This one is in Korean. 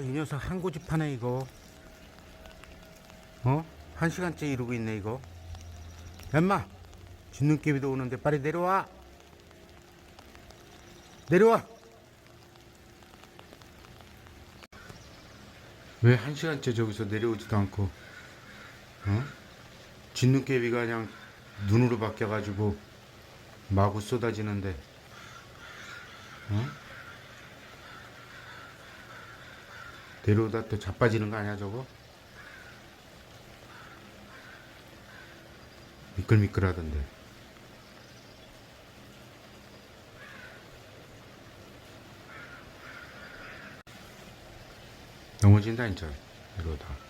이 녀석 한 고집하네 이거. 어? 한 시간째 이러고 있네 이거. 엠마, 쥐눈깨비도 오는데 빨리 내려와. 내려와. 왜 한 시간째 저기서 내려오지도 않고, 어? 쥐눈깨비가 그냥 눈으로 바뀌어가지고 마구 쏟아지는데, 어? 내려오다 또 자빠지는 거 아니야 저거? 미끌미끌하던데. 넘어진다 진짜 이러다.